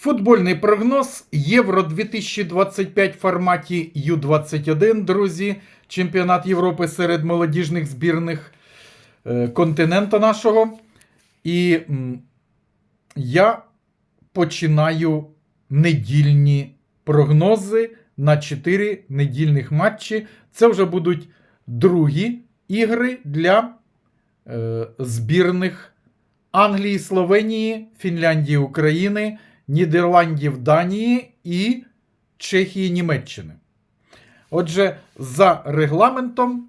Футбольний прогноз Євро 2025 в форматі Ю-21, друзі. Чемпіонат Європи серед молодіжних збірних е, континента нашого. І я починаю недільні прогнози на 4 недільних матчі. Це вже будуть другі ігри для е, збірних Англії, Словенії, Фінляндії, України, Нідерландів, Данії і Чехії, Німеччини. Отже, за регламентом,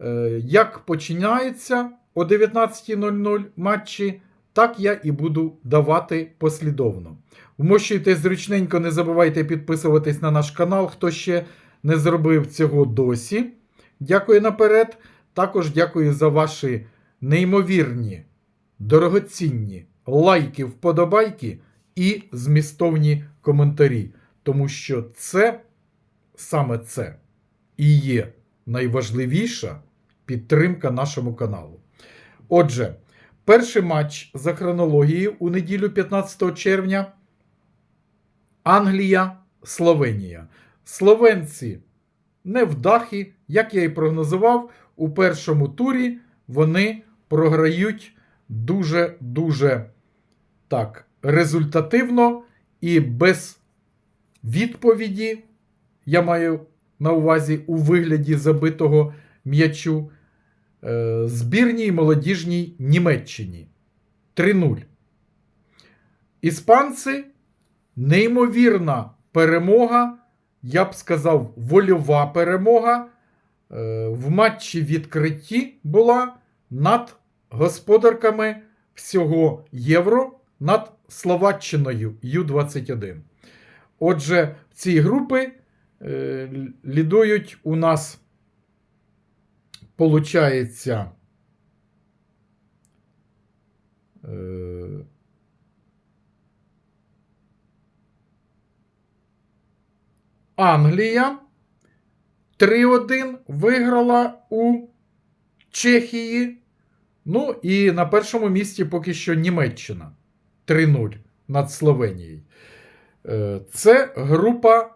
е, як починається о 19.00 матчі, так я і буду давати послідовно. Вмощуйте зручненько, не забувайте підписуватись на наш канал, хто ще не зробив цього досі. Дякую наперед. Також дякую за ваші неймовірні, дорогоцінні лайки, вподобайки і змістовні коментарі. Тому що це саме це і є найважливіша підтримка нашому каналу. Отже, перший матч за хронологією у неділю 15 червня. Англія, Словенія. Словенці не невдахи, як я і прогнозував, у першому турі вони програють дуже-дуже так результативно і без відповіді, я маю на увазі у вигляді забитого м'ячу е, збірній молодіжній Німеччині 3-0. Іспанці неймовірна перемога, я б сказав, вольова перемога е, в матчі відкритті була над господарками всього Євро, над Словаччиною Ю-21. Отже, в цій групи е, лідують у нас, получається, е, Англія 3-1 виграла у Чехії. Ну і на першому місці поки що Німеччина 3-0 над Словенією. Е, Це група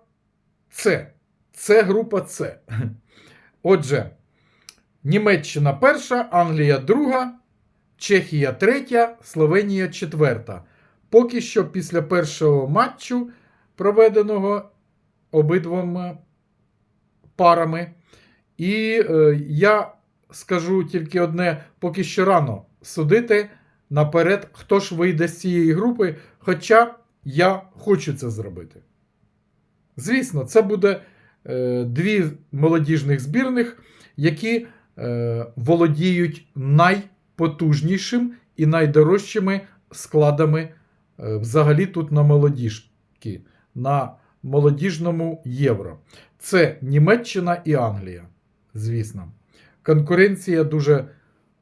С. Це група С. Отже, Німеччина перша, Англія друга, Чехія третя, Словенія четверта. Поки що після першого матчу, проведеного обидвома парами. І е, я скажу тільки одне: поки що рано судити наперед, хто ж вийде з цієї групи. Хоча я хочу це зробити. Звісно, це буде е, дві молодіжних збірних, які е, володіють найпотужнішим і найдорожчими складами е, взагалі тут на молодіжки, на молодіжному євро. Це Німеччина і Англія, звісно. Конкуренція дуже,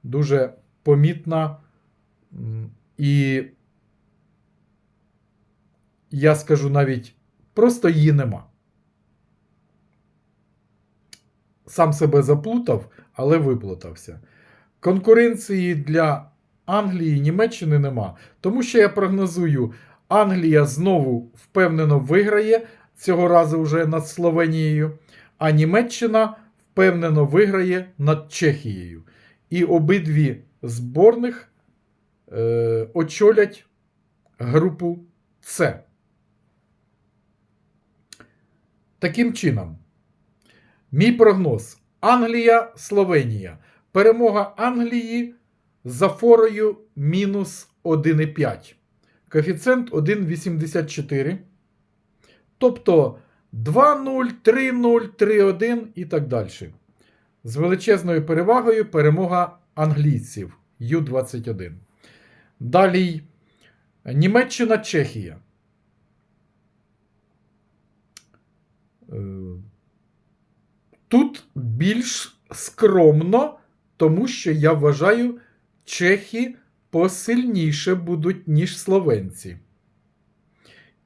дуже помітна. І я скажу навіть, просто її нема. Сам себе заплутав, але виплутався. Конкуренції для Англії і Німеччини нема. Тому що я прогнозую, Англія знову впевнено виграє цього разу вже над Словенією, а Німеччина впевнено виграє над Чехією. І обидві зборних е, очолять групу С. Таким чином, мій прогноз: Англія, Словенія. Перемога Англії за форою мінус 1,5. Коефіцієнт 1,84. Тобто 2-0, 3-0, 3-1 і так далі. З величезною перевагою перемога англійців Ю-21. Далі Німеччина, Чехія. Е, Тут більш скромно, тому що я вважаю, чехи посильніше будуть, ніж словенці.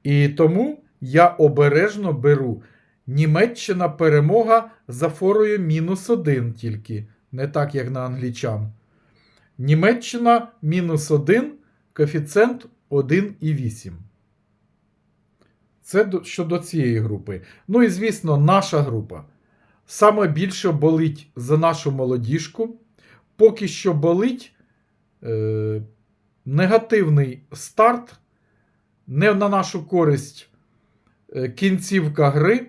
І тому я обережно беру Німеччина перемога за форою мінус один тільки, не так, як на англічан. Німеччина мінус 1, коефіцієнт 1,8. Це щодо цієї групи. Ну і звісно, наша група. Саме більше болить за нашу молодіжку. Поки що болить е, негативний старт, не на нашу користь е, кінцівка гри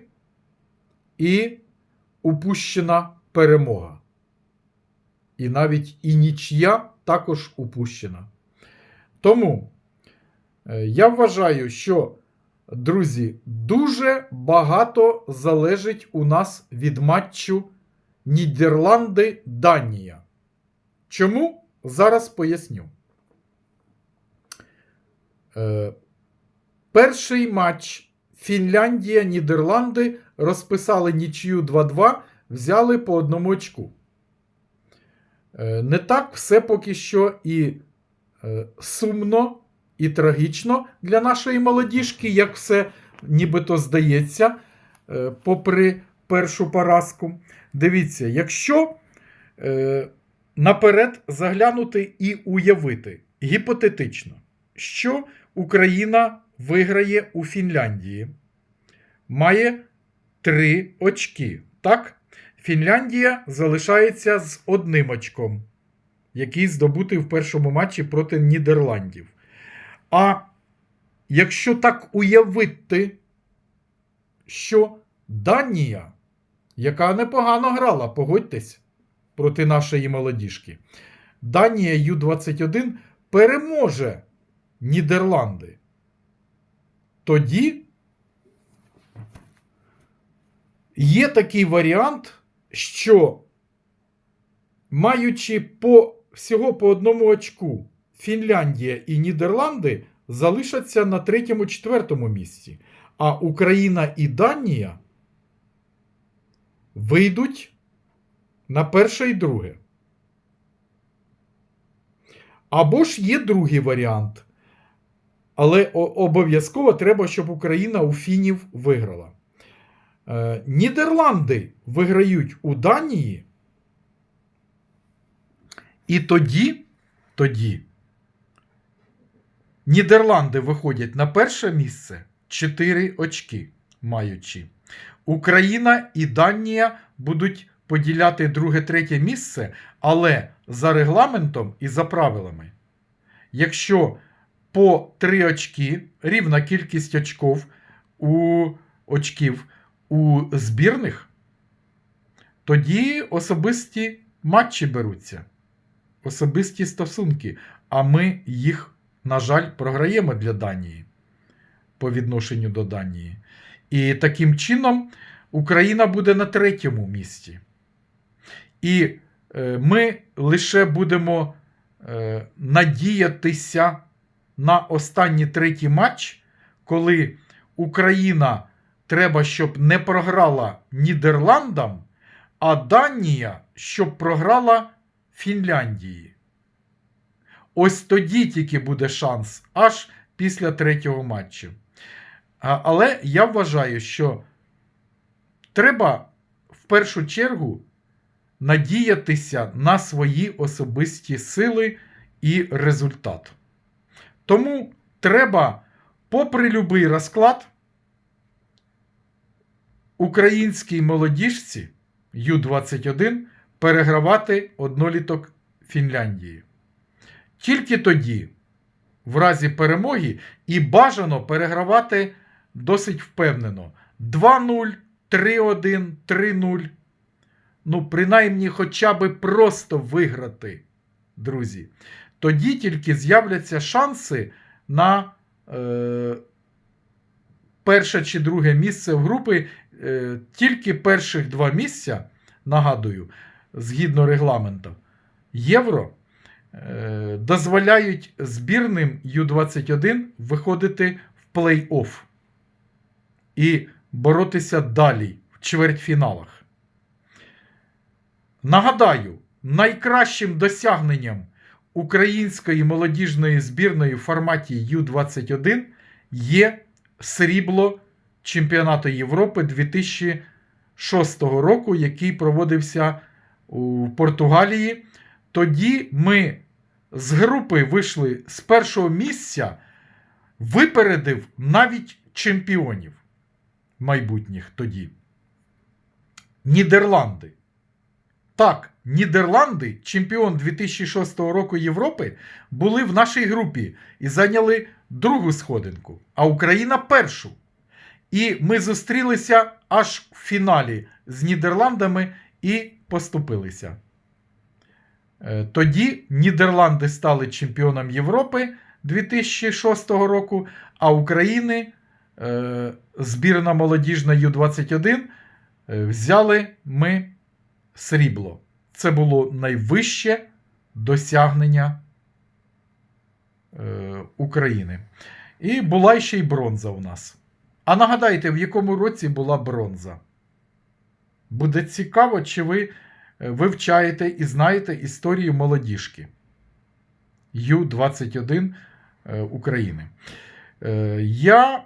і упущена перемога. І навіть і нічия також упущена. Тому е, я вважаю, що, друзі, дуже багато залежить у нас від матчу Нідерланди-Данія. Чому? Зараз поясню. Е, перший матч Фінляндія-Нідерланди розписали нічию 2-2, взяли по одному очку. Е, не так все поки що і е, сумно, і трагічно для нашої молодіжки, як все нібито здається, е, попри першу поразку. Дивіться, якщо наперед заглянути і уявити гіпотетично, що Україна виграє у Фінляндії, має 3 очки. Так? Фінляндія залишається з одним очком, який здобутий в першому матчі проти Нідерландів. А якщо так уявити, що Данія, яка непогано грала, погодьтесь, проти нашої молодіжки, Данія Ю-21 переможе Нідерланди. Тоді є такий варіант, що маючи по, всього по одному очку Фінляндія і Нідерланди залишаться на третьому-четвертому місці, а Україна і Данія вийдуть на перше і друге. Або ж є другий варіант. Але обов'язково треба, щоб Україна у фінів виграла. Е, Нідерланди виграють у Данії. І тоді, тоді Нідерланди виходять на перше місце 4 очки маючи. Україна і Данія будуть поділяти друге-третє місце, але за регламентом і за правилами. Якщо по 3 очки, рівна кількість очков у очків у збірних, тоді особисті матчі беруться, особисті стосунки, а ми їх, на жаль, програємо для Данії по відношенню до Данії. І таким чином Україна буде на третьому місці. І е, ми лише будемо е, надіятися на останній третій матч, коли Україна треба, щоб не програла Нідерландам, а Данія, щоб програла Фінляндії. Ось тоді тільки буде шанс аж після третього матчу. Але я вважаю, що треба в першу чергу надіятися на свої особисті сили і результат. Тому треба, попри любий розклад, українській молодіжці Ю-21 перегравати одноліток Фінляндії. Тільки тоді, в разі перемоги, і бажано перегравати досить впевнено. 2-0, 3-1, 3-0. Ну, принаймні, хоча би просто виграти, друзі. Тоді тільки з'являться шанси на е, перше чи друге місце в групи. Е, тільки перших два місця, нагадую, згідно регламенту, євро е, дозволяють збірним Ю-21 виходити в плей-офф і боротися далі в чвертьфіналах. Нагадаю, найкращим досягненням української молодіжної збірної в форматі Ю-21 є срібло Чемпіонату Європи 2006 року, який проводився у Португалії. Тоді ми з групи вийшли з першого місця, випередив навіть чемпіонів майбутніх тоді. Нідерланди. Так, Нідерланди, чемпіон 2006 року Європи, були в нашій групі і зайняли другу сходинку, а Україна першу. І ми зустрілися аж в фіналі з Нідерландами і поступилися. Е, Тоді Нідерланди стали чемпіоном Європи 2006 року, а України е, збірна молодіжна Ю-21 е, взяли ми срібло. Це було найвище досягнення е, України. І була ще й бронза у нас. А нагадайте, в якому році була бронза? Буде цікаво, чи ви е, вивчаєте і знаєте історію молодіжки Ю-21 е, України. Е, Я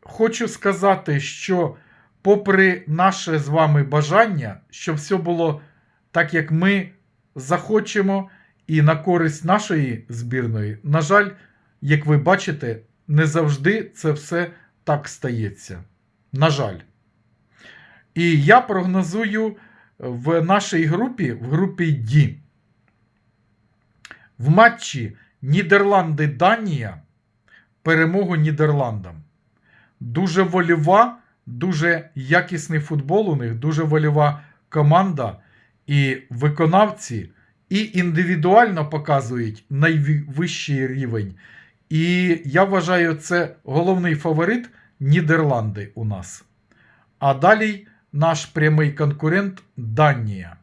хочу сказати, що попри наше з вами бажання, щоб все було так, як ми захочемо, і на користь нашої збірної, на жаль, як ви бачите, не завжди це все так стається. На жаль. І я прогнозую в нашій групі, в групі D, в матчі Нідерланди-Данія перемогу Нідерландам. Дуже вольова, дуже якісний футбол у них, дуже вольова команда. І виконавці і індивідуально показують найвищий рівень. І я вважаю, це головний фаворит Нідерланди у нас. А далі наш прямий конкурент Данія.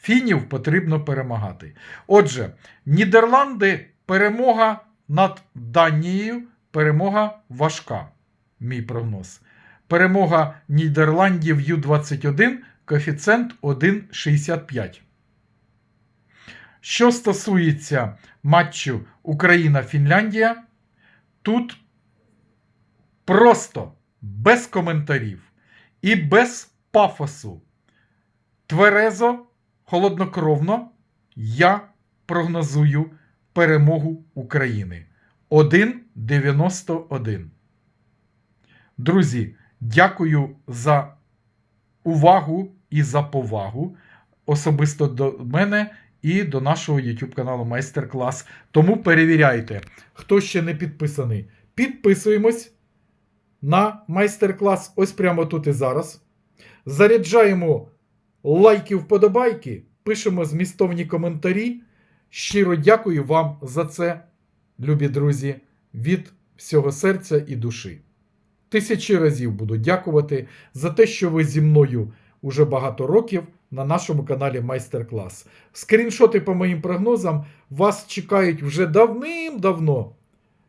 Фінів потрібно перемагати. Отже, Нідерланди перемога над Данією, перемога важка. Мій прогноз. Перемога Нідерландів Ю-21, коефіцієнт 1,65. Що стосується матчу Україна-Фінляндія, тут просто без коментарів і без пафосу. Тверезо, холоднокровно я прогнозую перемогу України 1,91. Друзі, дякую за увагу і за повагу особисто до мене і до нашого YouTube каналу Майстер-клас. Тому перевіряйте, хто ще не підписаний. Підписуємось на майстер-клас ось прямо тут і зараз. Заряджаємо лайки, вподобайки, пишемо змістовні коментарі. Щиро дякую вам за це, любі друзі, від всього серця і душі. Тисячі разів буду дякувати за те, що ви зі мною уже багато років на нашому каналі Майстер-клас. Скріншоти по моїм прогнозам вас чекають вже давним-давно.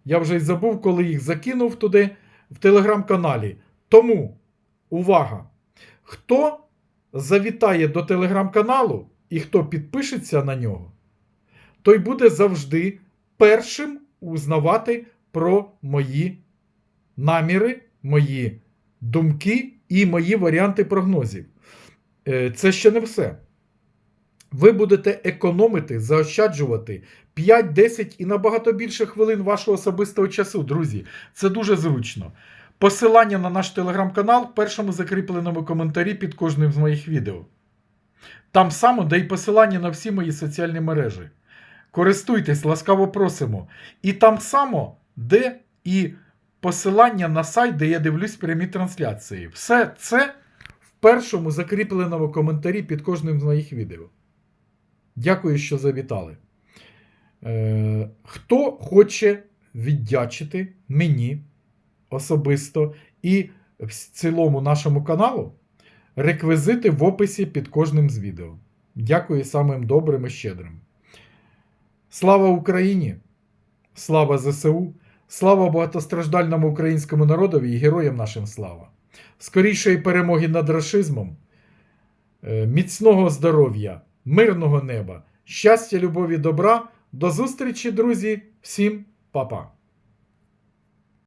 Я вже й забув, коли їх закинув туди в телеграм-каналі. Тому увага! Хто завітає до телеграм-каналу і хто підпишеться на нього, той буде завжди першим узнавати про мої наміри, мої думки і мої варіанти прогнозів. Е, Це ще не все. Ви будете економити, заощаджувати 5, 10 і набагато більше хвилин вашого особистого часу, друзі. Це дуже зручно. Посилання на наш телеграм-канал в першому закріпленому коментарі під кожним з моїх відео. Там само, де й посилання на всі мої соціальні мережі. Користуйтесь, ласкаво просимо. І там само, де і посилання на сайт, де я дивлюсь прямі трансляції. Все це в першому закріпленому коментарі під кожним з моїх відео. Дякую, що завітали. Е, Хто хоче віддячити мені особисто і в цілому нашому каналу, реквізити в описі під кожним з відео. Дякую самим добрим і щедрим. Слава Україні! Слава ЗСУ! Слава багатостраждальному українському народові і героям нашим слава! Скорішої перемоги над рашизмом, е, міцного здоров'я, мирного неба, щастя, любові, добра. До зустрічі, друзі! Всім па-па!